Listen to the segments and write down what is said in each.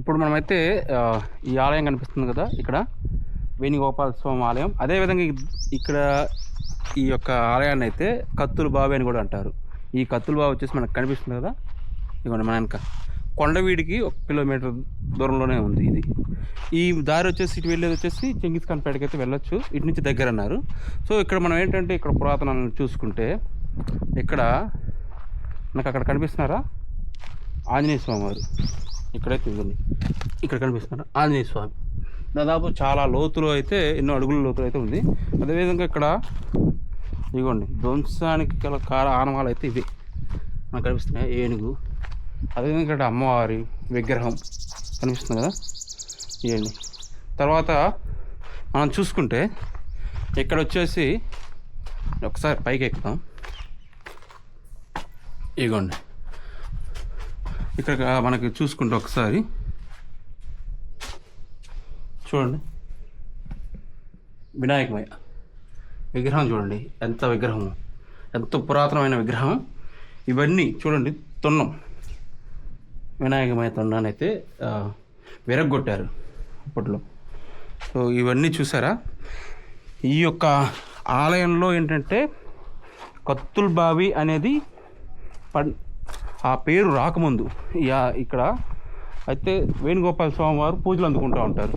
ఇప్పుడు మనమైతే ఈ ఆలయం కనిపిస్తుంది కదా ఇక్కడ. వేణుగోపాల స్వామి ఆలయం. అదేవిధంగా ఇక్కడ ఈ యొక్క ఆలయాన్ని అయితే కత్తుల బావి అని కూడా అంటారు. ఈ కత్తుల బావి వచ్చేసి మనకు కనిపిస్తుంది కదా? ఇదిగోండి మన వెనక. కొండవీడికి ఒక కిలోమీటర్ దూరంలోనే ఉంది ఇది. ఈ దారి వచ్చేసి ఇటు వెళ్ళేది వచ్చేసి చెంగిస్ ఖాన్ పేటకి అయితే వెళ్ళొచ్చు. ఇటు నుంచి దగ్గర అన్నారు. సో ఇక్కడ మనం ఏంటంటే ఇక్కడ పురాతనాలను చూసుకుంటే ఇక్కడ నాకు అక్కడ కనిపిస్తున్నారా? ఆంజనేయ స్వామి వారు ఇక్కడైతే ఇదిగోండి ఇక్కడ కనిపిస్తున్నారు ఆంజనేయ స్వామి. దాదాపు చాలా లోతులో అయితే ఎన్నో అడుగుల లోతులో అయితే ఉంది. అదేవిధంగా ఇక్కడ ఇదిగోండి ధ్వంసానికి గల కార ఆనవాలు అయితే ఇవి. మనకు కనిపిస్తున్నాయి. ఏనుగు. అదేవిధంగా ఇక్కడ అమ్మవారి విగ్రహం కనిపిస్తుంది కదా? ఇవ్వండి తర్వాత మనం చూసుకుంటే ఇక్కడ వచ్చేసి ఒకసారి పైకి ఎక్కుదాం ఇగోండి ఇక్కడ మనకి చూసుకుంటే ఒకసారి. చూడండి. వినాయకమయ్య విగ్రహం చూడండి. ఎంత విగ్రహం. ఎంత పురాతనమైన విగ్రహం. ఇవన్నీ చూడండి తొన్నం వినాయకమయ్య తొండాన్ని అయితే విరగ్గొట్టారు అప్పట్లో. సో ఇవన్నీ చూసారా? ఈ యొక్క ఆలయంలో ఏంటంటే కత్తుల్ బావి అనేది పన్ ఆ పేరు రాకముందు యా- ఇక్కడ అయితే వేణుగోపాల స్వామి వారు పూజలు అందుకుంటూ ఉంటారు.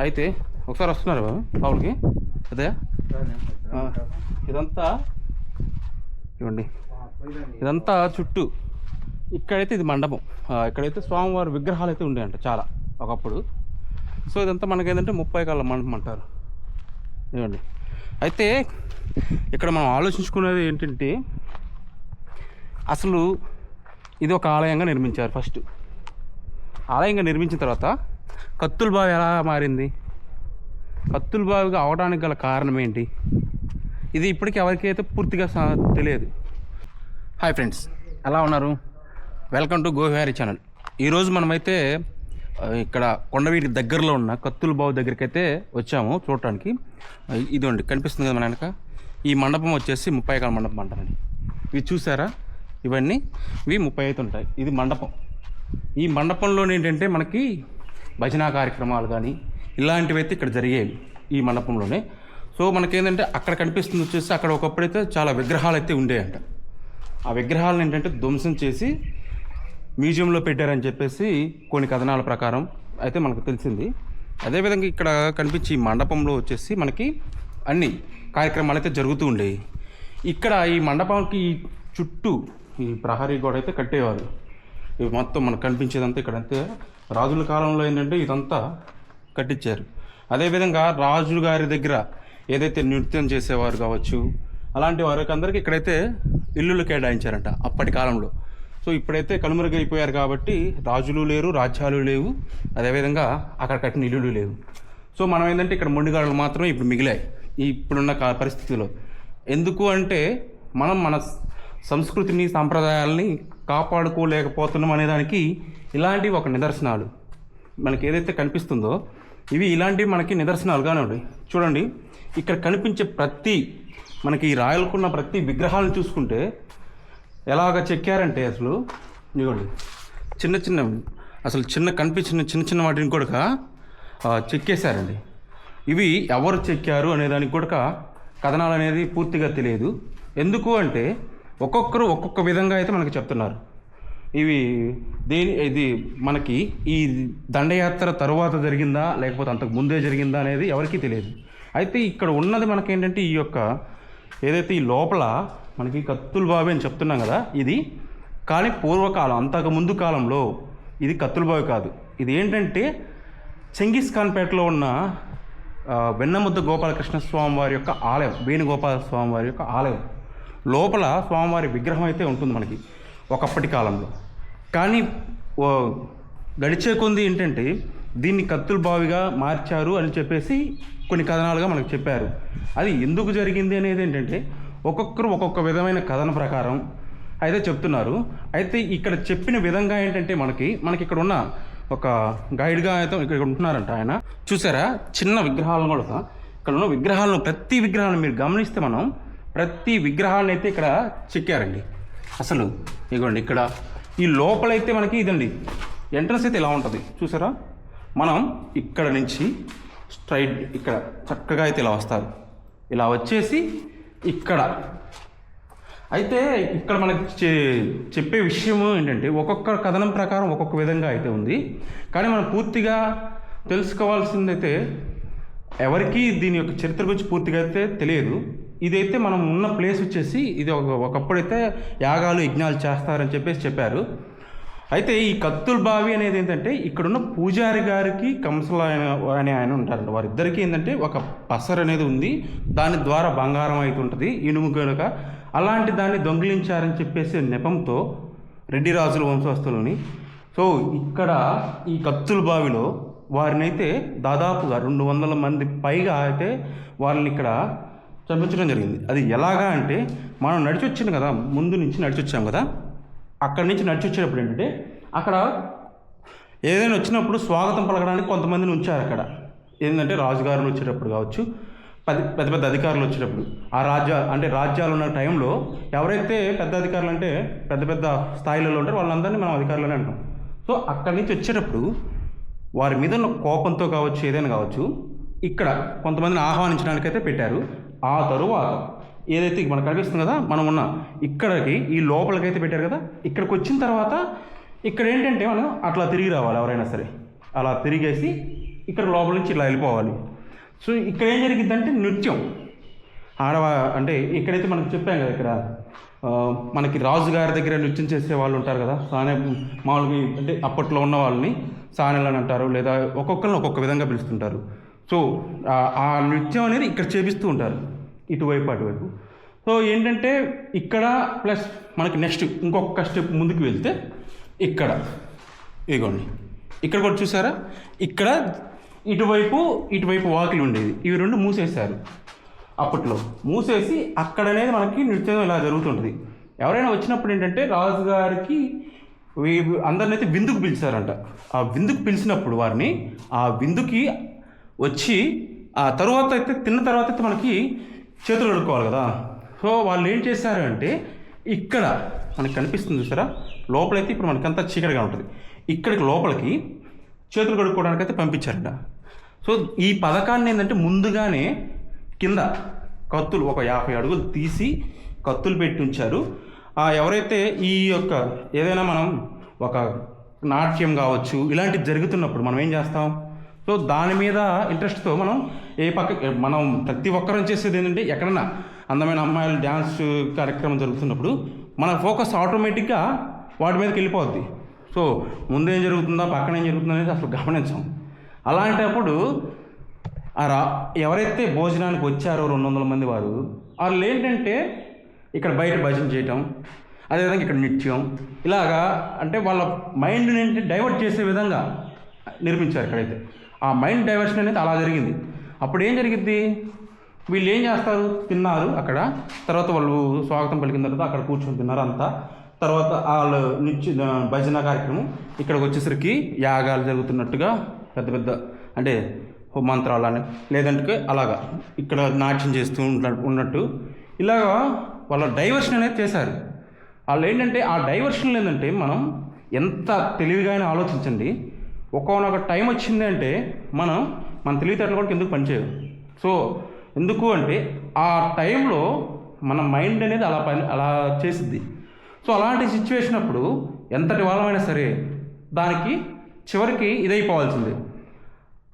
అయితే ఒకసారి వస్తున్నారు బాబు లోపలికి అదే? ఇదంతా ఇవ్వండి. ఇదంతా చుట్టూ ఇక్కడైతే ఇది మండపం. ఇక్కడైతే స్వామివారి విగ్రహాలు అయితే ఉండేయంట చాలా ఒకప్పుడు. సో ఇదంతా మనకేంటంటే ముప్పై కాళ్ళ మండపం అంటారు. ఇవ్వండి. అయితే ఇక్కడ మనం ఆలోచించుకునేది ఏంటంటే అసలు ఇది ఒక ఆలయంగా నిర్మించారు ఫస్ట్. ఆలయంగా నిర్మించిన తర్వాత కత్తుల బావి ఎలా మారింది? కత్తుల బావిగా అవడానికి గల కారణం ఏంటి? ఇది ఇప్పటికీ ఎవరికైతే పూర్తిగా తెలియదు. హాయ్ ఫ్రెండ్స్ ఎలా ఉన్నారు? Welcome to Govihari channel. ఈరోజు మనమైతే ఇక్కడ కొండవీటి దగ్గరలో ఉన్న కత్తుల బావి దగ్గరికి అయితే వచ్చాము చూడటానికి. ఇదిగోండి కనిపిస్తుంది కదా మన వెనక? ఈ మండపం వచ్చేసి ముప్పై ఎకరాల మండపం అంటారండి. ఇవి చూసారా? ఇవన్నీ ఇవి ముప్పై ఐదు ఉంటాయి. ఇది మండపం. ఈ మండపంలో ఏంటంటే మనకి భజనా కార్యక్రమాలు కానీ ఇలాంటివి అయితే ఇక్కడ జరిగేవి ఈ మండపంలోనే. సో మనకేంటంటే అక్కడ కనిపిస్తుంది వచ్చేసి అక్కడ ఒకప్పుడైతే చాలా విగ్రహాలు అయితే ఉండేయంట. ఆ విగ్రహాలను ఏంటంటే ధ్వంసం చేసి మ్యూజియంలో పెట్టారని చెప్పేసి కొన్ని కథనాల ప్రకారం అయితే మనకు తెలిసింది. అదేవిధంగా ఇక్కడ కనిపించే మండపంలో వచ్చేసి మనకి అన్ని కార్యక్రమాలు అయితే జరుగుతూ ఉండేవి. ఇక్కడ ఈ మండపానికి చుట్టూ ఈ ప్రహరీ గోడ అయితే కట్టేవారు. ఇవి మొత్తం మనకు కనిపించేదంతా ఇక్కడ అంతే. రాజుల కాలంలో ఏంటంటే ఇదంతా కట్టించారు అదేవిధంగా రాజుల గారి దగ్గర ఏదైతే నృత్యం చేసేవారు కావచ్చు అలాంటి వారికి అందరికీ ఇక్కడైతే ఇల్లులు కేటాయించారంట అప్పటి కాలంలో. సో ఇప్పుడైతే కనుమరుగైపోయారు కాబట్టి రాజులు లేరు రాజ్యాలు లేవు. అదేవిధంగా అక్కడ కట్టిన ఇల్లులు లేవు. సో మనం ఏంటంటే ఇక్కడ మొండిగాడలు మాత్రమే ఇప్పుడు మిగిలాయి. ఇప్పుడున్న కా- పరిస్థితిలో. ఎందుకు అంటే మనం మన సంస్కృతిని సాంప్రదాయాలని కాపాడుకోలేకపోతున్నాం అనేదానికి ఇలాంటి ఒక నిదర్శనాలు మనకి ఏదైతే కనిపిస్తుందో ఇవి ఇలాంటివి మనకి నిదర్శనాలుగానే ఉన్నాయి. చూడండి ఇక్కడ కనిపించే ప్రతి మనకి ఈ రాయలకున్న ప్రతి విగ్రహాలను చూసుకుంటే ఎలాగ చెక్కారంటే అసలు ఇదిగోండి చిన్న చిన్న అసలు చిన్న కనిపించిన చిన్న చిన్న వాటిని కూడా చెక్కేశారండి. ఇవి ఎవరు చెక్కారు అనే దానికి కూడా కథనాలు అనేది పూర్తిగా తెలియదు. ఎందుకు అంటే ఒక్కొక్కరు ఒక్కొక్క విధంగా అయితే మనకి చెప్తున్నారు. ఇవి దేని ఇది మనకి ఈ దండయాత్ర తరువాత జరిగిందా లేకపోతే అంతకు ముందే జరిగిందా అనేది ఎవరికీ తెలియదు. అయితే ఇక్కడ ఉన్నది మనకేంటంటే ఈ యొక్క ఏదైతే ఈ లోపల మనకి కత్తుల బావి అని చెప్తున్నాం కదా ఇది కానీ పూర్వకాలం అంతకు ముందు కాలంలో ఇది కత్తుల బావి కాదు. ఇది ఏంటంటే చెంగిస్ ఖాన్ పేటలో ఉన్న వెన్నముద్ద గోపాలకృష్ణ స్వామి వారి యొక్క ఆలయం వేణుగోపాల స్వామి వారి యొక్క ఆలయం. లోపల స్వామివారి విగ్రహం అయితే ఉంటుంది మనకి ఒకప్పటి కాలంలో. కానీ ఓ గడిచే కొంది ఏంటంటే దీన్ని కత్తుల బావిగా మార్చారు అని చెప్పేసి కొన్ని కథనాలుగా మనకు చెప్పారు. అది ఎందుకు జరిగింది అనేది ఏంటంటే ఒక్కొక్కరు ఒక్కొక్క విధమైన కథన ప్రకారం అయితే చెప్తున్నారు. అయితే ఇక్కడ చెప్పిన విధంగా ఏంటంటే మనకి మనకి ఇక్కడ ఉన్న ఒక గైడ్గా అయితే ఇక్కడ ఉంటున్నారంట ఆయన. చూసారా? చిన్న విగ్రహాలను కూడా ఇక్కడ ఉన్న విగ్రహాలను ప్రతి విగ్రహాలను మీరు గమనిస్తే మనం ప్రతి విగ్రహాన్ని అయితే ఇక్కడ చెక్కారండి. అసలు ఇగోండి ఇక్కడ ఈ లోపలైతే మనకి ఇదండి. ఎంట్రన్స్ అయితే ఇలా ఉంటుంది. చూసారా? మనం ఇక్కడ నుంచి స్ట్రైట్ ఇక్కడ చక్కగా అయితే ఇలా వస్తారు. ఇలా వచ్చేసి ఇక్కడ. అయితే ఇక్కడ మనకి చెప్పే విషయం ఏంటంటే ఒక్కొక్క కథనం ప్రకారం ఒక్కొక్క విధంగా అయితే ఉంది. కానీ మనం పూర్తిగా తెలుసుకోవాల్సిందైతే ఎవరికి దీని యొక్క చరిత్ర గురించి పూర్తిగా అయితే తెలియదు. ఇదైతే మనం ఉన్న ప్లేస్ వచ్చేసి ఇది ఒక ఒకప్పుడైతే యాగాలు యజ్ఞాలు చేస్తారని చెప్పేసి చెప్పారు. అయితే ఈ కత్తుల్ బావి అనేది ఏంటంటే ఇక్కడున్న పూజారి గారికి కంసల అనే ఆయన ఉంటారంట. వారిద్దరికీ ఏంటంటే ఒక పసర్ అనేది ఉంది. దాని ద్వారా బంగారం అయితే ఉంటుంది. ఇనుము కనుక అలాంటి దాన్ని దొంగిలించారని చెప్పేసి నెపంతో రెడ్డి రాజుల వంశస్థులని. సో ఇక్కడ ఈ కత్తుల బావిలో వారినైతే దాదాపుగా రెండు వందల మంది పైగా అయితే వాళ్ళని ఇక్కడ చంపించడం జరిగింది. అది ఎలాగా అంటే మనం నడిచి వచ్చాను కదా ముందు నుంచి నడిచి వచ్చాం కదా అక్కడి నుంచి నడిచి వచ్చేటప్పుడు ఏంటంటే అక్కడ ఏదైనా వచ్చినప్పుడు స్వాగతం పలకడానికి కొంతమందిని ఉంచారు అక్కడ. ఏంటంటే రాజుగారులు వచ్చేటప్పుడు కావచ్చు పెద్ద పెద్ద పెద్ద అధికారులు వచ్చేటప్పుడు ఆ రాజ్య అంటే రాజ్యాలు ఉన్న టైంలో ఎవరైతే పెద్ద అధికారులు అంటే పెద్ద పెద్ద స్థాయిలలో ఉంటారో వాళ్ళందరినీ మనం అధికారులనే అంటాం. సో అక్కడి నుంచి వచ్చేటప్పుడు వారి మీద ఉన్న కోపంతో కావచ్చు ఏదైనా కావచ్చు ఇక్కడ కొంతమందిని ఆహ్వానించడానికైతే పెట్టారు. ఆ తరువాత ఏదైతే మనకు కనిపిస్తుంది కదా మనం ఉన్న ఇక్కడికి ఈ లోపలికైతే పెట్టారు కదా ఇక్కడికి వచ్చిన తర్వాత ఇక్కడ ఏంటంటే మనం అట్లా తిరిగి రావాలి ఎవరైనా సరే. అలా తిరిగేసి ఇక్కడ లోపల నుంచి ఇలా వెళ్ళిపోవాలి. సో ఇక్కడ ఏం జరిగిందంటే నృత్యం. ఆడవా అంటే ఇక్కడైతే మనకు చెప్పాం కదా ఇక్కడ మనకి రాజుగారి దగ్గర నృత్యం చేసే వాళ్ళు ఉంటారు కదా సానే మామూలుగా అంటే అప్పట్లో ఉన్న వాళ్ళని సానెలు అని అంటారు లేదా ఒక్కొక్కరిని ఒక్కొక్క విధంగా పిలుస్తుంటారు. సో ఆ- నృత్యం అనేది ఇక్కడ చేపిస్తూ ఉంటారు ఇటువైపు అటువైపు. సో ఏంటంటే ఇక్కడ ప్లస్ మనకి నెక్స్ట్ ఇంకొక స్టెప్ ముందుకు వెళ్తే ఇక్కడ. ఇదిగోండి ఇక్కడ కూడా చూసారా? ఇక్కడ ఇటువైపు ఇటువైపు వాకిలి ఉండేది. ఇవి రెండు మూసేశారు. అప్పట్లో. మూసేసి అక్కడ అనేది మనకి నృత్యం ఇలా జరుగుతుంటుంది. ఎవరైనా వచ్చినప్పుడు ఏంటంటే రాజుగారికి అందరినైతే విందుకు పిలిచారంట. ఆ విందుకు పిలిచినప్పుడు వారిని ఆ విందుకి వచ్చి ఆ తర్వాత అయితే తిన్న తర్వాత అయితే మనకి చేతులు కడుక్కోవాలి కదా. సో వాళ్ళు ఏం చేశారు అంటే ఇక్కడ మనకి కనిపిస్తుంది చూసారా? లోపలైతే ఇప్పుడు మనకంతా చీకటిగా ఉంటుంది. ఇక్కడికి లోపలికి చేతులు కడుక్కోవడానికి అయితే పంపించారంట. సో ఈ పథకాన్ని ఏంటంటే ముందుగానే కింద కత్తులు ఒక యాభై అడుగులు తీసి కత్తులు పెట్టి ఉంచారు. ఎవరైతే ఈ యొక్క ఏదైనా మనం ఒక నాట్యం కావచ్చు ఇలాంటివి జరుగుతున్నప్పుడు మనం ఏం చేస్తాం? సో దాని మీద ఇంట్రెస్ట్తో మనం ఏ పక్క మనం ప్రతి ఒక్కరం చేసేది ఏంటంటే ఎక్కడన్నా అందమైన అమ్మాయిలు డ్యాన్స్ కార్యక్రమం జరుగుతున్నప్పుడు మన ఫోకస్ ఆటోమేటిక్గా వాటి మీదకి వెళ్ళిపోద్ది. సో ముందేం జరుగుతుందో పక్కన ఏం జరుగుతుందో అనేది అసలు గమనించాం. అలాంటప్పుడు ఆ రా ఎవరైతే భోజనానికి వచ్చారో రెండు వందల మంది వారు వాళ్ళు ఏంటంటే ఇక్కడ బయట భజన చేయటం అదేవిధంగా ఇక్కడ నిత్యం ఇలాగా అంటే వాళ్ళ మైండ్ని ఏంటి డైవర్ట్ చేసే విధంగా నిర్మించారు ఇక్కడైతే. ఆ మైండ్ డైవర్షన్ అనేది అలా జరిగింది. అప్పుడు ఏం జరిగింది వీళ్ళు ఏం చేస్తారు? తిన్నారు అక్కడ. తర్వాత వాళ్ళు స్వాగతం పలికిన తర్వాత అక్కడ కూర్చొని తిన్నారు అంతా. తర్వాత వాళ్ళు నిత్య భజన కార్యక్రమం ఇక్కడికి వచ్చేసరికి యాగాలు జరుగుతున్నట్టుగా పెద్ద పెద్ద అంటే మంత్రాలు అని లేదంటే అలాగా ఇక్కడ నాట్యం చేస్తూ ఉన్నట్టు ఇలాగా వాళ్ళ డైవర్షన్ అనేది చేశారు. వాళ్ళు ఏంటంటే ఆ డైవర్షన్ ఏంటంటే మనం ఎంత తెలివిగా అయినా ఆలోచించండి. ఒక్కొక్క టైం వచ్చింది అంటే మనం మన తెలివితేటలు కూడా ఎందుకు పనిచేయదు సో ఎందుకు అంటే ఆ టైంలో మన మైండ్ అనేది అలా పని అలా చేసిద్ది. సో అలాంటి సిచ్యువేషన్ అప్పుడు ఎంతటి వాళ్ళమైనా సరే దానికి చివరికి ఇదైపోవాల్సిందే.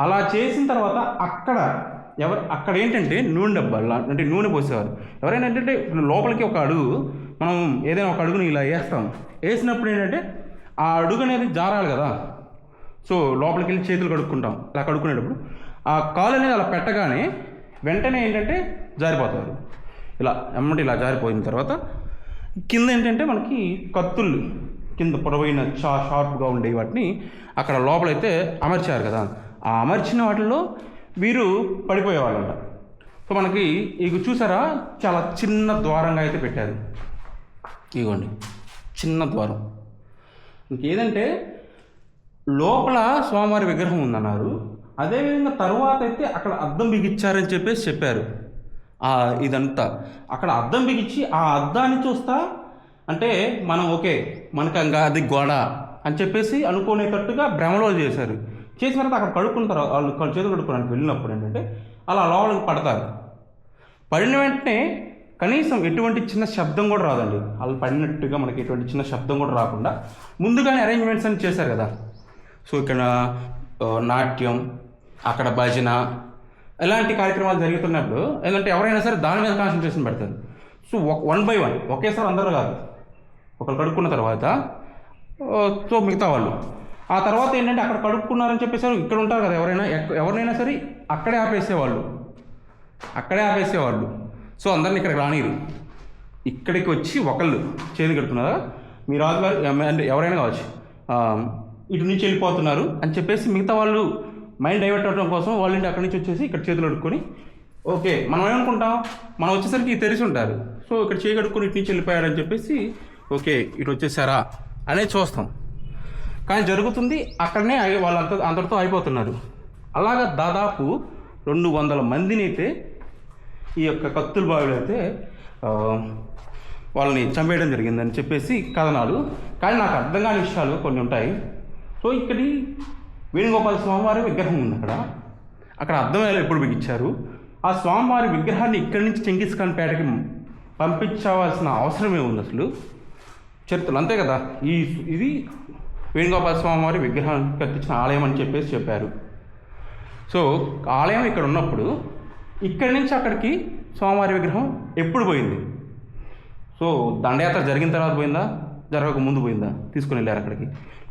అలా చేసిన తర్వాత అక్కడ ఎవరు అక్కడ ఏంటంటే నూనె డబ్బాలు అంటే నూనె పోసేవారు. ఎవరైనా ఏంటంటే లోపలికి ఒక అడుగు మనం ఏదైనా ఒక అడుగుని ఇలా వేస్తాం. వేసినప్పుడు ఏంటంటే ఆ అడుగు అనేది జారాలి కదా. సో లోపలికి వెళ్ళి చేతులు కడుక్కుంటాం. అలా కడుక్కునేటప్పుడు ఆ కాలు అనేది అలా పెట్టగానే వెంటనే ఏంటంటే జారిపోతారు. ఇలా ఎమ్మటి ఇలా జారిపోయిన తర్వాత కింద ఏంటంటే మనకి కత్తులు కింద పొడవైన చా షార్ప్గా ఉండే వాటిని అక్కడ లోపలైతే అమర్చారు కదా. ఆ అమర్చిన వాటిల్లో వీరు పడిపోయేవాళ్ళంట సో మనకి ఇక చూసారా? చాలా చిన్న ద్వారంగా అయితే పెట్టారు. ఇదిగోండి చిన్న ద్వారం. ఇంకేదంటే లోపల స్వామివారి విగ్రహం ఉందన్నారు. అదేవిధంగా తరువాత అయితే అక్కడ అద్దం బిగించారని చెప్పేసి చెప్పారు. ఆ ఇదంతా. అక్కడ అద్దం బిగించి ఆ అద్దాన్ని చూస్తా అంటే మనం ఓకే మనకు ఇంకా అది గోడ అని చెప్పేసి అనుకునేటట్టుగా భ్రమలో చేశారు. చేసిన తర్వాత అక్కడ కడుక్కున్న తర్వాత వాళ్ళు కళ్ళు చేతులు కడుక్కోవడానికి వెళ్ళినప్పుడు ఏంటంటే అలా లోపలికి పడతారు. పడిన వెంటనే కనీసం ఎటువంటి చిన్న శబ్దం కూడా రాదండి. వాళ్ళు పడినట్టుగా మనకి ఎటువంటి చిన్న శబ్దం కూడా రాకుండా ముందుగానే అరేంజ్మెంట్స్ అని చేశారు కదా. సో ఇక్కడ నాట్యం అక్కడ భజన ఇలాంటి కార్యక్రమాలు జరుగుతున్నప్పుడు ఏంటంటే ఎవరైనా సరే దాని మీద కాన్సన్ట్రేషన్ పెడతారు. సో వన్ బై వన్ ఒకేసారి అందరూ కాదు. ఒకరు కడుక్కున్న తర్వాత సో మిగతా వాళ్ళు. ఆ తర్వాత ఏంటంటే అక్కడ కడుక్కున్నారని చెప్పేసారు ఇక్కడ ఉంటారు కదా ఎవరైనా ఎవరినైనా సరే అక్కడే ఆపేసేవాళ్ళు. అక్కడే ఆపేసేవాళ్ళు. సో అందరిని ఇక్కడికి రానిరు. ఇక్కడికి వచ్చి ఒకళ్ళు చేతి కడుతున్నారా. మీ రాజుగారు అంటే ఎవరైనా కావచ్చు ఇటు నుంచి వెళ్ళిపోతున్నారు అని చెప్పేసి మిగతా వాళ్ళు మైండ్ డైవర్ట్ అవ్వడం కోసం వాళ్ళు ఇంటి అక్కడి నుంచి వచ్చేసి ఇక్కడ చేతులు అడుక్కొని ఓకే మనం ఏమనుకుంటాం? మనం వచ్చేసరికి తెరిచి ఉంటారు. సో ఇక్కడ చేయి కడుక్కొని ఇటు నుంచి వెళ్ళిపోయారని చెప్పేసి ఓకే ఇటు వచ్చేసారా అనేది చూస్తాం. కానీ జరుగుతుంది అక్కడనే వాళ్ళంత అందరితో అయిపోతున్నారు. అలాగా దాదాపు రెండు వందల మందిని అయితే ఈ యొక్క కత్తుల బావిలో అయితే వాళ్ళని చంపేయడం జరిగిందని చెప్పేసి కథనాలు. కానీ నాకు అర్థం కాని విషయాలు కొన్ని ఉంటాయి. సో ఇక్కడి వేణుగోపాల స్వామివారి విగ్రహం ఉంది అక్కడ. అక్కడ అర్థమయ్యేలా ఎప్పుడు బిగించారు ఆ స్వామివారి విగ్రహాన్ని ఇక్కడి నుంచి చెంగిస్ ఖాన్ పేటకి పంపించవలసిన అవసరమే ఉంది అసలు? చరిత్రలు అంతే కదా? ఈ ఇది వేణుగోపాల స్వామివారి విగ్రహాన్ని విగ్రహం కట్టించిన ఆలయం అని చెప్పేసి చెప్పారు. సో ఆలయం ఇక్కడ ఉన్నప్పుడు ఇక్కడి నుంచి అక్కడికి స్వామివారి విగ్రహం ఎప్పుడు పోయింది? సో దండయాత్ర జరిగిన తర్వాత పోయిందా? జరగక ముందు పోయిందా? తీసుకుని వెళ్ళారు అక్కడికి.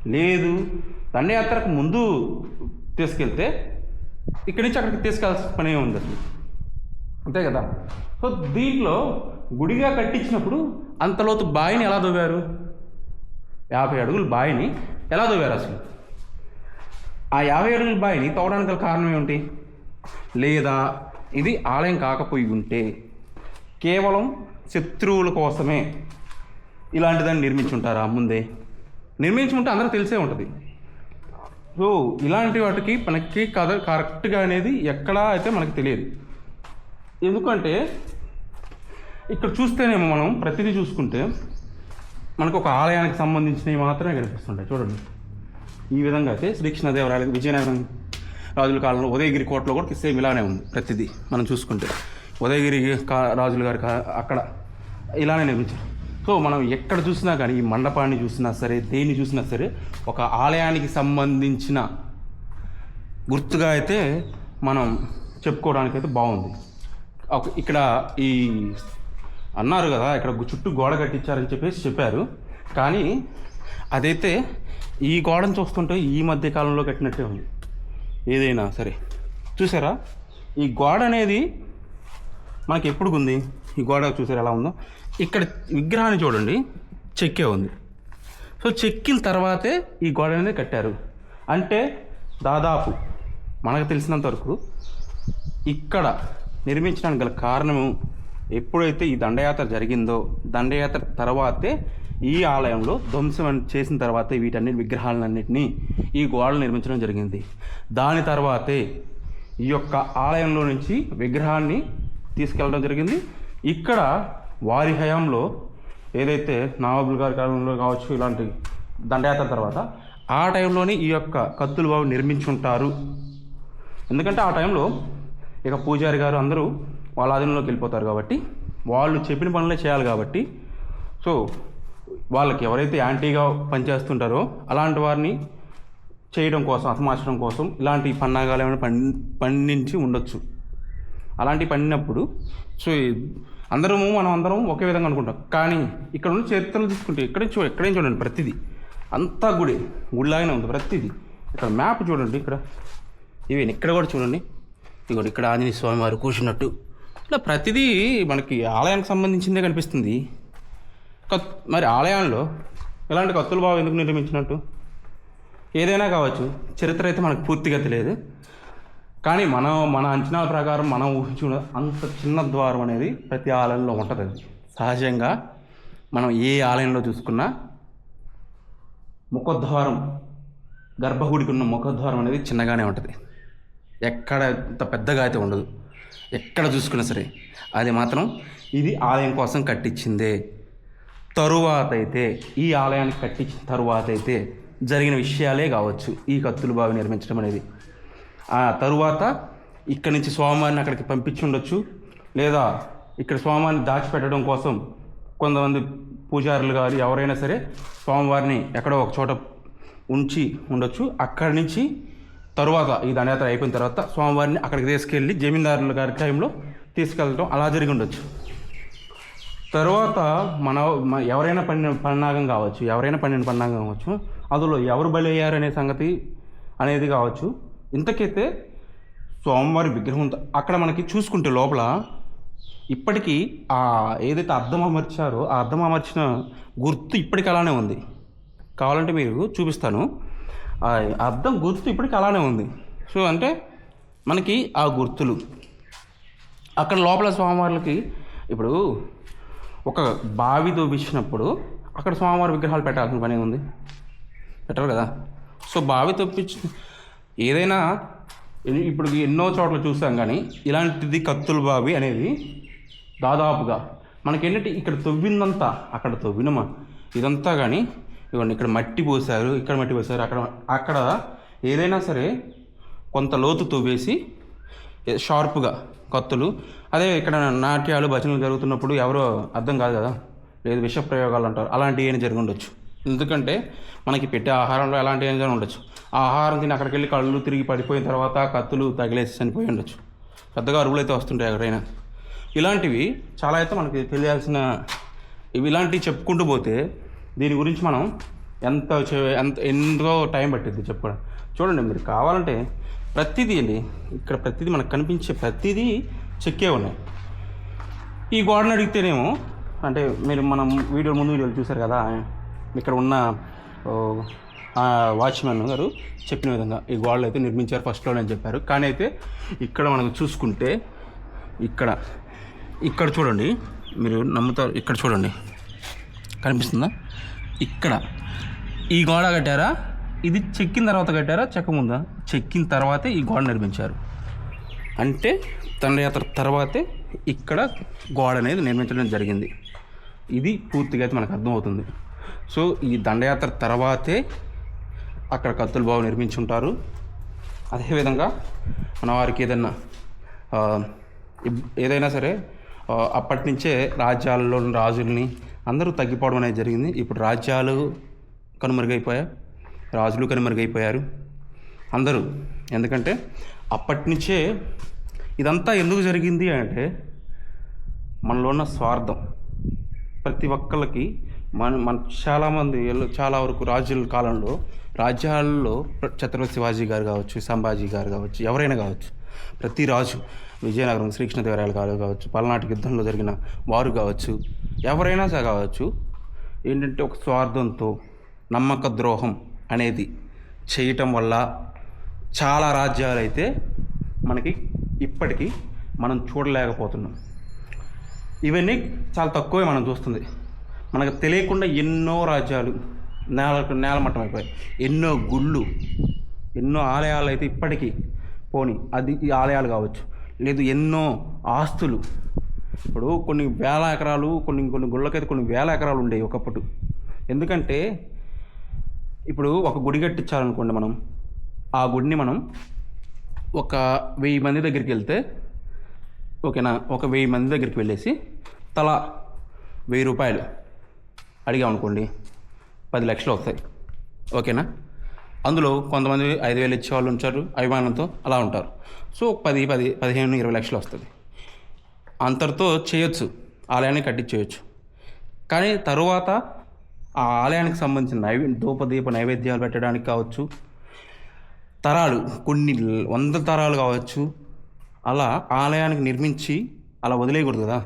లేదు. దండయాత్రకు ముందు తీసుకెళ్తే ఇక్కడి నుంచి అక్కడికి తీసుకెళ్ళాల్సిన పనే ఉంది అసలు. అంతే కదా? సో దీంట్లో గుడిగా కట్టించినప్పుడు అంతలోతు బావిని ఎలా దవ్వారు? యాభై అడుగుల బావిని ఎలా దవ్వారు అసలు? ఆ యాభై అడుగుల బావిని తవ్వడానికి గల కారణం ఏమిటి? లేదా ఇది ఆలయం కాకపోయి ఉంటే కేవలం శత్రువుల కోసమే ఇలాంటిదాన్ని నిర్మించుంటారా ముందే? నిర్మించుకుంటే అందరూ తెలిసే ఉంటుంది. సో ఇలాంటి వాటికి మనకి కథ కరెక్ట్గా అనేది ఎక్కడా అయితే మనకు తెలియదు. ఎందుకంటే ఇక్కడ చూస్తేనేమో మనం ప్రతిదీ చూసుకుంటే మనకు ఒక ఆలయానికి సంబంధించినవి మాత్రమే కనిపిస్తుంటాయి. చూడండి. ఈ విధంగా అయితే శ్రీకృష్ణదేవరాయలకు విజయనగరం రాజుల కాలంలో ఉదయగిరి కోటలో కూడా సేమ్ ఇలానే ఉంది ప్రతిదీ మనం చూసుకుంటే. ఉదయగిరి కా రాజుల గారి కా అక్కడ ఇలానే నిర్మించారు. సో మనం ఎక్కడ చూసినా కానీ ఈ మండపాన్ని చూసినా సరే దేన్ని చూసినా సరే ఒక ఆలయానికి సంబంధించిన గుర్తుగా అయితే మనం చెప్పుకోవడానికి అయితే బాగుంది ఇక్కడ ఈ అన్నారు కదా ఇక్కడ చుట్టూ గోడ కట్టించారని చెప్పేసి చెప్పారు. కానీ అదైతే ఈ గోడను చూస్తుంటే ఈ మధ్య కాలంలో కట్టినట్టే ఉంది. ఏదైనా సరే. చూసారా? ఈ గోడ అనేది మనకి ఎప్పుడు ఉంది? ఈ గోడ చూసారు ఎలా ఉందో? ఇక్కడ విగ్రహాన్ని చూడండి. చెక్కే ఉంది. సో చెక్కిన తర్వాతే ఈ గోడ అనేది కట్టారు. అంటే దాదాపు మనకు తెలిసినంత వరకు ఇక్కడ నిర్మించడానికి గల కారణము ఎప్పుడైతే ఈ దండయాత్ర జరిగిందో దండయాత్ర తర్వాతే ఈ ఆలయంలో ధ్వంసం చేసిన తర్వాతే వీటన్ని విగ్రహాలన్నింటినీ ఈ గోడలు నిర్మించడం జరిగింది. దాని తర్వాతే ఈ యొక్క ఆలయంలో నుంచి విగ్రహాన్ని తీసుకెళ్ళడం జరిగింది. ఇక్కడ వారి హయాంలో ఏదైతే నవాబుల్ గారి కాలంలో కావచ్చు ఇలాంటి దండయాత్ర తర్వాత ఆ టైంలోనే ఈ యొక్క కత్తులు బాబు నిర్మించుంటారు. ఎందుకంటే ఆ టైంలో ఇక పూజారి గారు అందరూ వాళ్ళ ఆధీనంలోకి వెళ్ళిపోతారు కాబట్టి వాళ్ళు చెప్పిన పనులే చేయాలి కాబట్టి సో వాళ్ళకి ఎవరైతే యాంటీగా పనిచేస్తుంటారో అలాంటి వారిని చేయడం కోసం అసమార్చడం కోసం ఇలాంటి పన్నాగాలు ఏమైనా పండించి ఉండొచ్చు. అలాంటివి పండినప్పుడు సో అందరము మనం అందరం ఒకే విధంగా అనుకుంటాం. కానీ ఇక్కడ ఉన్న చరిత్రలు తీసుకుంటే ఇక్కడే చూ ఎక్కడేం చూడండి ప్రతిదీ. అంతా గుడి గుడిలాగానే ఉంది ప్రతిదీ. ఇక్కడ మ్యాప్ చూడండి ఇక్కడ. ఇవి ఇక్కడ కూడా చూడండి. ఇదిగోండి ఇక్కడ ఆంజనేయ స్వామి వారు కూర్చున్నట్టు. ఇలా ప్రతిదీ మనకి ఆలయానికి సంబంధించిందే కనిపిస్తుంది. కత్ మరి ఆలయాల్లో ఇలాంటి కత్తుల బావ ఎందుకు నిర్మించినట్టు? ఏదైనా కావచ్చు. చరిత్ర అయితే మనకు పూర్తిగా తెలియదు. కానీ మనం మన అంచనాల ప్రకారం మనం ఊహించుకున్న అంత చిన్న ద్వారం అనేది ప్రతి ఆలయంలో ఉంటుంది. అది సహజంగా మనం ఏ ఆలయంలో చూసుకున్నా ముఖద్వారం గర్భగుడికి ఉన్న ముఖద్వారం అనేది చిన్నగానే ఉంటుంది. ఎక్కడ ఇంత పెద్దగా అయితే ఉండదు. ఎక్కడ చూసుకున్నా సరే అది మాత్రం ఇది ఆలయం కోసం కట్టించిందే. తరువాత అయితే ఈ ఆలయానికి కట్టించిన తరువాత అయితే జరిగిన విషయాలే కావచ్చు ఈ కత్తుల బావి నిర్మించడం అనేది. ఆ తరువాత ఇక్కడి నుంచి స్వామివారిని అక్కడికి పంపించి ఉండొచ్చు. లేదా ఇక్కడ స్వామివారిని దాచిపెట్టడం కోసం కొంతమంది పూజారులు గారు ఎవరైనా సరే స్వామివారిని ఎక్కడో ఒక చోట ఉంచి ఉండొచ్చు. అక్కడి నుంచి తరువాత ఈ దండయాత్ర అయిపోయిన తర్వాత స్వామివారిని అక్కడికి తీసుకెళ్ళి జమీందారుల గారి టైంలో తీసుకెళ్ళడం అలా జరిగి ఉండొచ్చు. తర్వాత మన ఎవరైనా పండిన పన్నాగం కావచ్చు ఎవరైనా పండిన పన్నాగం కావచ్చు అందులో ఎవరు బలి అయ్యారనే సంగతి అనేది కావచ్చు. ఇంతకైతే స్వామివారి విగ్రహం అక్కడ మనకి చూసుకుంటే లోపల ఇప్పటికీ ఆ ఏదైతే అర్థం అమర్చారో ఆ అర్థం అమర్చిన గుర్తు ఇప్పటికి అలానే ఉంది. కావాలంటే మీరు చూపిస్తాను. ఆ గుర్తు ఇప్పటికి అలానే ఉంది. సో అంటే మనకి ఆ గుర్తులు. అక్కడ లోపల స్వామివార్లకి ఇప్పుడు ఒక బావి తోపించినప్పుడు అక్కడ స్వామివారి విగ్రహాలు పెట్టాల్సిన పని ఉంది పెట్టరు కదా. సో బావి తొప్పించి ఏదైనా ఇప్పుడు ఎన్నో చోట్ల చూసాం కానీ ఇలాంటిది కత్తుల బావి అనేది దాదాపుగా మనకి ఏంటంటే ఇక్కడ తవ్విందంతా అక్కడ తవ్వినమా? ఇదంతా కానీ ఇవ్వండి ఇక్కడ మట్టి పోసారు ఇక్కడ మట్టి పోసారు అక్కడ అక్కడ ఏదైనా సరే కొంత లోతు తవ్వేసి షార్ప్గా కత్తులు. అదే ఇక్కడ నాట్యాలు భజనలు జరుగుతున్నప్పుడు ఎవరో అర్థం కాదు కదా లేదు విష ప్రయోగాలు అంటారు. అలాంటివి ఏమైనా జరిగి ఉండొచ్చు. ఎందుకంటే మనకి పెట్టే ఆహారంలో ఎలాంటివి ఏదైనా ఉండొచ్చు? ఆహారం తిని అక్కడికి వెళ్ళి కళ్ళు తిరిగి పడిపోయిన తర్వాత కత్తులు తగిలేసి చనిపోయి ఉండొచ్చు. పెద్దగా అరువులు అయితే వస్తుంటాయి ఎక్కడైనా ఇలాంటివి చాలా అయితే మనకి తెలియాల్సిన ఇవి ఇలాంటివి చెప్పుకుంటూ పోతే దీని గురించి మనం ఎంత ఎంత ఎంతో టైం పట్టింది చెప్పుకోవడం. చూడండి మీరు కావాలంటే ప్రతిదీ అండి ఇక్కడ ప్రతిదీ మనకు కనిపించే ప్రతిదీ చెక్కే ఉన్నాయి. ఈ గోడను అడిగితేనేమో అంటే మీరు మనం వీడియో ముందు వీడియోలు చూశారు కదా ఇక్కడ ఉన్న వాచ్మెన్ గారు చెప్పిన విధంగా ఈ గోడలు అయితే నిర్మించారు ఫస్ట్లోనే అని చెప్పారు. కానీ అయితే ఇక్కడ మనం చూసుకుంటే ఇక్కడ ఇక్కడ చూడండి మీరు నమ్ముతారు ఇక్కడ చూడండి. కనిపిస్తుందా? ఇక్కడ. ఈ గోడ కట్టారా? ఇది చెక్కిన తర్వాత కట్టారా? చెక్క ముందా? చెక్కిన తర్వాతే ఈ గోడ నిర్మించారు. అంటే తండ్రియాత్ర తర్వాతే ఇక్కడ గోడ అనేది నిర్మించడం జరిగింది. ఇది పూర్తిగా అయితే మనకు అర్థమవుతుంది. సో ఈ దండయాత్ర తర్వాతే అక్కడ కత్తుల బావు నిర్మించుంటారు. అదేవిధంగా మన వారికి ఏదైనా ఏదైనా సరే అప్పటి నుంచే రాజ్యాలలో రాజుల్ని అందరూ తగ్గిపోవడం అనేది జరిగింది. ఇప్పుడు రాజ్యాలు కనుమరుగైపోయాయి. రాజులు కనుమరుగైపోయారు. అందరూ ఎందుకంటే అప్పటి నుంచే ఇదంతా ఎందుకు జరిగింది అంటే మనలో ఉన్న స్వార్థం ప్రతి ఒక్కళ్ళకి మన మన చాలామంది చాలా వరకు రాజుల కాలంలో రాజ్యాల్లో ఛత్రపతి శివాజీ గారు కావచ్చు సంభాజీ గారు కావచ్చు ఎవరైనా కావచ్చు ప్రతి రాజు విజయనగరం శ్రీకృష్ణదేవరాయలు గారు కావచ్చు పల్నాటి యుద్ధంలో జరిగిన వారు కావచ్చు ఎవరైనా సరే కావచ్చు ఏంటంటే ఒక స్వార్థంతో నమ్మక ద్రోహం అనేది చేయటం వల్ల చాలా రాజ్యాలు అయితే మనకి ఇప్పటికీ మనం చూడలేకపోతున్నాం. ఇవన్నీ చాలా తక్కువే మనం చూస్తుంది. మనకు తెలియకుండా ఎన్నో రాజ్యాలు నేలకు నేలమట్టం అయిపోయాయి. ఎన్నో గుళ్ళు ఎన్నో ఆలయాలు అయితే ఇప్పటికీ పోని అది ఈ ఆలయాలు కావచ్చు. లేదు ఎన్నో ఆస్తులు. ఇప్పుడు కొన్ని వేల ఎకరాలు కొన్ని కొన్ని గుళ్ళకైతే కొన్ని వేల ఎకరాలు ఉండేవి ఒకప్పుడు. ఎందుకంటే ఇప్పుడు ఒక గుడి కట్టించాలనుకోండి మనం ఆ గుడిని మనం ఒక వెయ్యి మంది దగ్గరికి వెళ్తే ఓకేనా? ఒక వెయ్యి మంది దగ్గరికి వెళ్ళేసి తలా వెయ్యి రూపాయలు. అడిగామనుకోండి పది లక్షలు వస్తాయి. ఓకేనా? అందులో కొంతమంది ఐదు వేలు ఇచ్చే వాళ్ళు ఉంటారు అభిమానంతో అలా ఉంటారు. సో పది పది పదిహేను ఇరవై లక్షలు వస్తుంది అంతటితో చేయొచ్చు ఆలయాన్ని కట్టించేయచ్చు. కానీ తరువాత ఆ ఆలయానికి సంబంధించిన నైవే ధూపదీప నైవేద్యాలు పెట్టడానికి కావచ్చు తరాలు కొన్ని వంద తరాలు కావచ్చు అలా ఆలయానికి నిర్మించి అలా వదిలేయకూడదు కదా.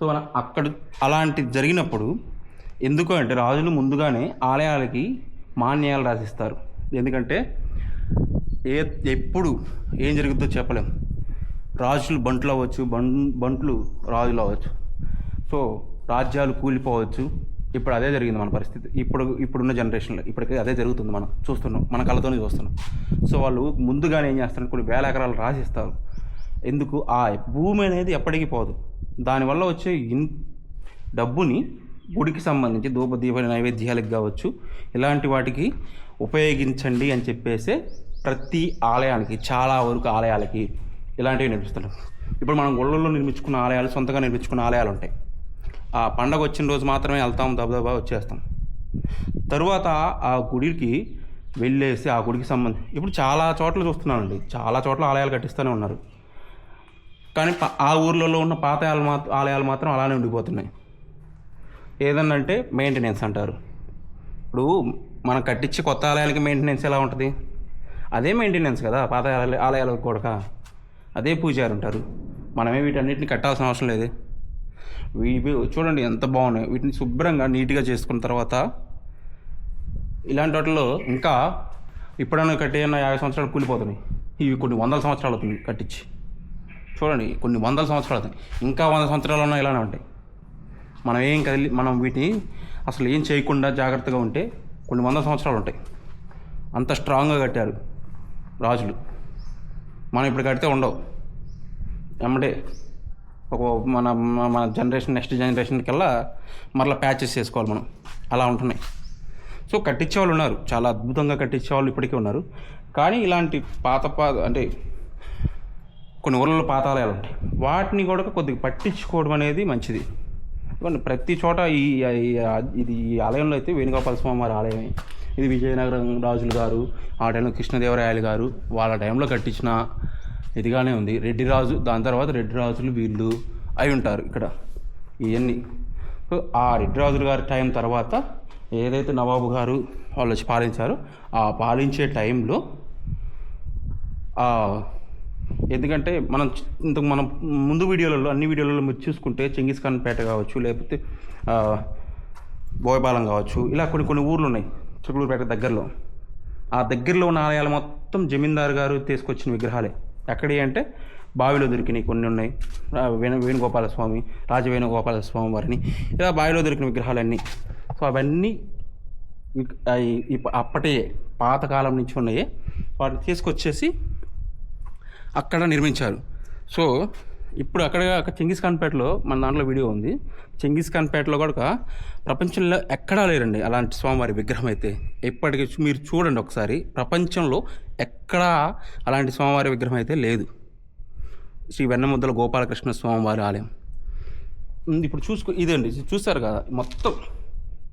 సో మన అక్కడ అలాంటి జరిగినప్పుడు ఎందుకు అంటే రాజులు ముందుగానే ఆలయాలకి మాన్యాలు రాసిస్తారు. ఎందుకంటే ఏ ఎప్పుడు ఏం జరుగుతుందో చెప్పలేం. రాజులు బంట్లు అవ్వచ్చు బం బంట్లు రాజులు అవ్వచ్చు. సో రాజ్యాలు కూలిపోవచ్చు. ఇప్పుడు అదే జరిగింది మన పరిస్థితి. ఇప్పుడు ఇప్పుడున్న జనరేషన్లో ఇప్పటికీ అదే జరుగుతుంది మనం చూస్తున్నాం మన కళ్ళతోనే చూస్తున్నాం. సో వాళ్ళు ముందుగానే ఏం చేస్తారు? కొన్ని వేల ఎకరాలు రాసిస్తారు. ఎందుకు? ఆ భూమి అనేది ఎప్పటికీ పోదు. దానివల్ల వచ్చే ఇన్ డబ్బుని గుడికి సంబంధించి ధూప దీప నైవేద్యాలకు కావచ్చు ఇలాంటి వాటికి ఉపయోగించండి అని చెప్పేసి ప్రతి ఆలయానికి చాలా వరకు ఆలయాలకి ఇలాంటివి నిర్మిస్తున్నారు ఇప్పుడు మనం గుళ్ళల్లో నిర్మించుకున్న ఆలయాలు సొంతంగా నిర్మించుకున్న ఆలయాలు ఉంటాయి. ఆ పండగ వచ్చిన రోజు మాత్రమే వెళ్తాం దబదబా వచ్చేస్తాం. తరువాత ఆ గుడికి వెళ్ళేసి ఆ గుడికి సంబంధించి ఇప్పుడు చాలా చోట్ల చూస్తున్నానండి. చాలా చోట్ల ఆలయాలు కట్టిస్తూనే ఉన్నారు. కానీ ఆ ఊర్లలో ఉన్న పాత ఆలయాలు మాత్రం ఆలయాలు మాత్రం అలానే ఉండిపోతున్నాయి. ఏదన్నంటే మెయింటెనెన్స్ అంటారు. ఇప్పుడు మనం కట్టించి కొత్త ఆలయాలకి మెయింటెనెన్స్ ఎలా ఉంటుంది? అదే మెయింటెనెన్స్ కదా పాత ఆలయాలకు కూడా అదే పూజారు ఉంటారు. మనమే వీటన్నిటిని కట్టాల్సిన అవసరం లేదు. ఇవి చూడండి ఎంత బాగున్నాయి. వీటిని శుభ్రంగా నీట్గా చేసుకున్న తర్వాత ఇలాంటి వాటిలో ఇంకా ఇప్పుడన్నా కట్టేయన్న యాభై సంవత్సరాలు కూలిపోతున్నాయి. ఇవి కొన్ని వందల సంవత్సరాలు అవుతుంది కట్టించి. చూడండి కొన్ని వందల సంవత్సరాలు అవుతాయి. ఇంకా వంద సంవత్సరాలు ఉన్నా ఇలానే ఉంటాయి. మనం ఏం కదిలి మనం వీటిని అసలు ఏం చేయకుండా జాగ్రత్తగా ఉంటే కొన్ని వందల సంవత్సరాలు ఉంటాయి. అంత స్ట్రాంగ్గా కట్టారు రాజులు. మనం ఇప్పుడు కడితే ఉండవు. ఎమ్మటే ఒక మన మన- జనరేషన్ నెక్స్ట్ జనరేషన్కల్లా మరలా ప్యాచెస్ చేసుకోవాలి మనం. అలా ఉంటున్నాయి. సో కట్టించే వాళ్ళు ఉన్నారు. చాలా అద్భుతంగా కట్టించే వాళ్ళు ఇప్పటికీ ఉన్నారు. కానీ ఇలాంటి పాత పాత అంటే కొన్ని ఊళ్ళలో పాతాలయాలు ఉంటాయి. వాటిని కూడా కొద్దిగా పట్టించుకోవడం అనేది మంచిది. ఇవ్వండి ప్రతి చోట ఈ ఇది ఈ ఆలయంలో అయితే వేణుగోపాల స్వామి వారి ఆలయమే. ఇది విజయనగరం రాజులు గారు ఆ టైంలో కృష్ణదేవరాయలు గారు వాళ్ళ టైంలో కట్టించిన ఇదిగానే ఉంది. రెడ్డి రాజు దాని తర్వాత రెడ్డి రాజులు వీళ్ళు అయి ఉంటారు ఇక్కడ. ఇవన్నీ ఆ రెడ్డి రాజులు గారి టైం తర్వాత ఏదైతే నవాబు గారు వాళ్ళు వచ్చి పాలించారో ఆ పాలించే టైంలో ఎందుకంటే మనం ఇంతకు మనం ముందు వీడియోలలో అన్ని వీడియోలలో మీరు చూసుకుంటే చెంగిస్ ఖాన్ పేట కావచ్చు లేకపోతే బోయపాలెం కావచ్చు ఇలా కొన్ని కొన్ని ఊర్లు ఉన్నాయి చిక్కుడుపేట దగ్గరలో. ఆ దగ్గరలో ఉన్న ఆలయాలు మొత్తం జమీందారు గారు తీసుకొచ్చిన విగ్రహాలే. ఎక్కడి అంటే బావిలో దొరికినాయి కొన్ని ఉన్నాయి. వేణు వేణుగోపాల స్వామి రాజవేణుగోపాల స్వామి వారిని. ఇలా బావిలో దొరికిన విగ్రహాలన్నీ. సో అవన్నీ ఇప్ప- అప్పటి పాతకాలం నుంచి ఉన్నాయి. వాటిని తీసుకొచ్చేసి అక్కడ నిర్మించారు. సో ఇప్పుడు అక్కడ అక్కడ చెంగిస్ ఖాన్పేటలో మన దాంట్లో వీడియో ఉంది. చెంగిస్ ఖాన్పేటలో కూడా ప్రపంచంలో ఎక్కడా లేరండి అలాంటి స్వామివారి విగ్రహం అయితే. ఎప్పటికీ చూ- మీరు చూడండి ఒకసారి ప్రపంచంలో ఎక్కడా అలాంటి స్వామివారి విగ్రహం అయితే లేదు. శ్రీ వెన్నముద్దల గోపాలకృష్ణ స్వామివారి ఆలయం. ఇప్పుడు చూసుకో ఇదండి చూస్తారు కదా మొత్తం.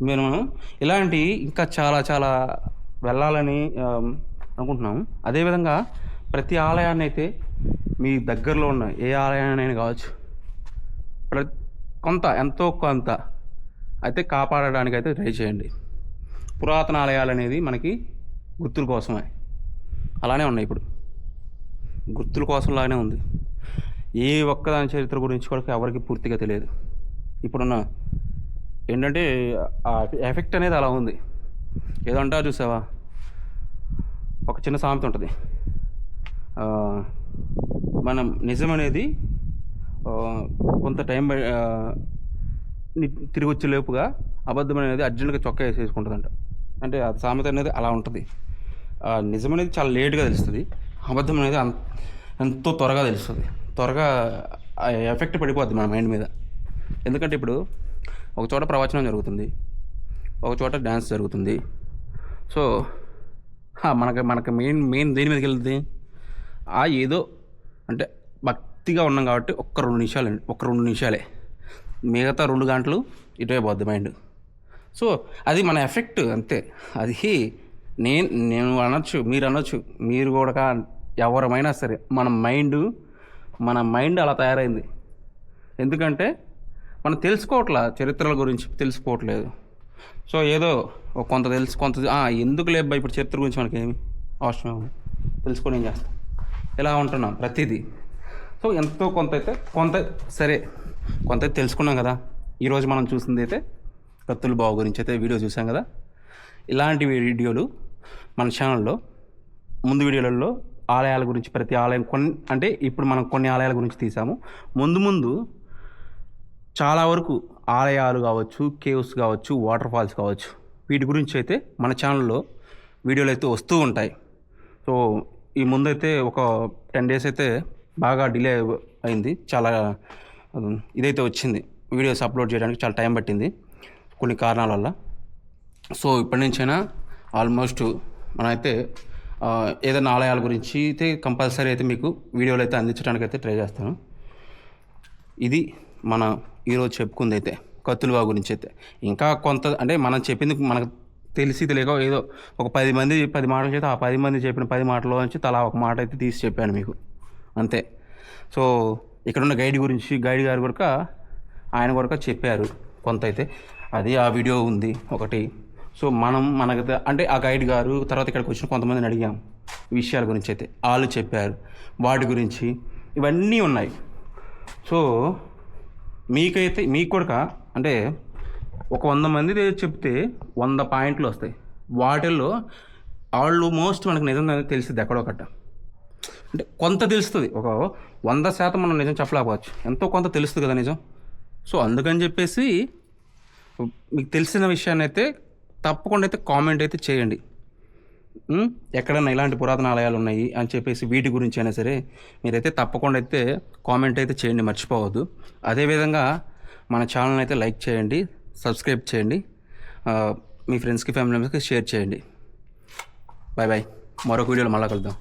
మేము ఇలాంటి ఇంకా చాలా చాలా వెళ్ళాలని అనుకుంటున్నాము అదేవిధంగా ప్రతి ఆలయాన్ని అయితే మీ దగ్గరలో ఉన్న ఏ ఆలయాన్ని కావచ్చు. ప్రతి కొంత ఎంతో కొంత అయితే కాపాడడానికి అయితే ట్రై చేయండి. పురాతన ఆలయాలు అనేది మనకి గుర్తుల కోసమే. అలానే ఉన్నాయి ఇప్పుడు. గుర్తుల కోసంలానే ఉంది. ఏ ఒక్కదాని చరిత్ర గురించి కూడా ఎవరికి పూర్తిగా తెలియదు. ఇప్పుడున్న ఏంటంటే ఆ ఎఫెక్ట్ అనేది అలా ఉంది. ఏదో అంటారు చూసావా? ఒక చిన్న సామెత ఉంటుంది. మనం నిజం అనేది కొంత టైం తిరిగి వచ్చేలోపుగా అబద్ధం అనేది అర్జెంట్గా చొక్కా వేసేసుకుంటుందంట. అంటే ఆ సామెత అనేది అలా ఉంటుంది. నిజం అనేది చాలా లేట్గా తెలుస్తుంది. అబద్ధం అనేది అంత ఎంతో త్వరగా తెలుస్తుంది. త్వరగా ఎఫెక్ట్ పడిపోద్ది మన మైండ్ మీద. ఎందుకంటే ఇప్పుడు ఒక చోట ప్రవచనం జరుగుతుంది. ఒక చోట డ్యాన్స్ జరుగుతుంది. సో మనకి మనకి మెయిన్ మెయిన్ దేని మీదకి వెళ్తుంది ఆ ఏదో అంటే భక్తిగా ఉన్నాం కాబట్టి ఒక్క రెండు నిమిషాలు ఒక్క రెండు నిమిషాలే. మిగతా రెండు గంటలు ఇటువే పోద్ది మైండ్ సో అది మన ఎఫెక్ట్ అంతే. అది నేను నేను అనొచ్చు మీరు అనొచ్చు. మీరు కూడా ఎవరమైనా సరే మన మైండ్ మన మైండ్ అలా తయారైంది. ఎందుకంటే మనం తెలుసుకోవట్లా చరిత్రల గురించి తెలుసుకోవట్లేదు. సో ఏదో కొంత తెలుసు కొంత ఆ, ఎందుకు లేబ్బా ఇప్పుడు చరిత్ర గురించి మనకి ఏమి అవసరం తెలుసుకొని ఏం చేస్తాం? ఇలా ఉంటున్నాం ప్రతిదీ. సో ఎంతో కొంత అయితే కొంత సరే కొంత అయితే తెలుసుకున్నాం కదా. ఈరోజు మనం చూసింది అయితే కత్తుల బావు గురించి అయితే వీడియో చూసాం కదా. ఇలాంటి వీడియోలు మన ఛానల్లో ముందు వీడియోలలో ఆలయాల గురించి ప్రతి ఆలయం కొన్ని అంటే ఇప్పుడు మనం కొన్ని ఆలయాల గురించి తీసాము. ముందు ముందు చాలా వరకు ఆలయాలు కావచ్చు కేవ్స్ కావచ్చు వాటర్ ఫాల్స్ కావచ్చు వీటి గురించి అయితే మన ఛానల్లో వీడియోలు అయితే వస్తూ ఉంటాయి. సో ఈ ముందైతే ఒక టెన్ డేస్ అయితే బాగా డిలే అయింది. చాలా ఇదైతే వచ్చింది. వీడియోస్ అప్లోడ్ చేయడానికి చాలా టైం పట్టింది కొన్ని కారణాల వల్ల సో ఇప్పటి నుంచైనా ఆల్మోస్ట్ మనమైతే ఏదైనా ఆలయాల గురించి అయితే కంపల్సరీ అయితే మీకు వీడియోలు అయితే అందించడానికి అయితే ట్రై చేస్తాను. ఇది మన ఈరోజు చెప్పుకుంది అయితే కత్తులువా గురించి అయితే. ఇంకా కొంత అంటే మనం చెప్పింది మనకు తెలిసి తెలియక ఏదో ఒక పది మంది పది మాటలు చేస్తే ఆ పది మంది చెప్పిన పది మాటలో నుంచి తలా ఒక మాట అయితే తీసి చెప్పాను మీకు. అంతే. సో ఇక్కడ ఉన్న గైడ్ గురించి గైడ్ గారు కూడా ఆయన కూడా చెప్పారు కొంత అయితే అది ఆ వీడియో ఉంది ఒకటి. సో మనం మనకు అంటే ఆ గైడ్ గారు తర్వాత ఇక్కడికి వచ్చిన కొంతమందిని అడిగాం. విషయాల గురించి అయితే. వాళ్ళు చెప్పారు. వాటి గురించి. ఇవన్నీ ఉన్నాయి. సో మీకైతే మీకు కూడా అంటే ఒక వంద మంది చెప్తే వంద పాయింట్లు వస్తాయి. వాటిల్లో వాళ్ళు మోస్ట్ మనకు నిజం తెలిసింది ఎక్కడొకట అంటే కొంత తెలుస్తుంది. ఒక వంద శాతం మనం నిజం చెప్పలేకపోవచ్చు. ఎంతో కొంత తెలుస్తుంది కదా నిజం. సో అందుకని చెప్పేసి మీకు తెలిసిన విషయాన్ని అయితే తప్పకుండా అయితే కామెంట్ అయితే చేయండి. ఎక్కడైనా ఎక్కడన్నా ఇలాంటి పురాతన ఆలయాలు ఉన్నాయి అని చెప్పేసి వీటి గురించి అయినా సరే మీరైతే తప్పకుండా అయితే కామెంట్ అయితే చేయండి మర్చిపోవద్దు. అదేవిధంగా మన ఛానల్ అయితే లైక్ చేయండి. సబ్స్క్రైబ్ చేయండి. మీ ఫ్రెండ్స్కి ఫ్యామిలీ మెంబర్స్కి షేర్ చేయండి. బాయ్ బాయ్ మరొక వీడియోలో మళ్ళీ కలుద్దాం.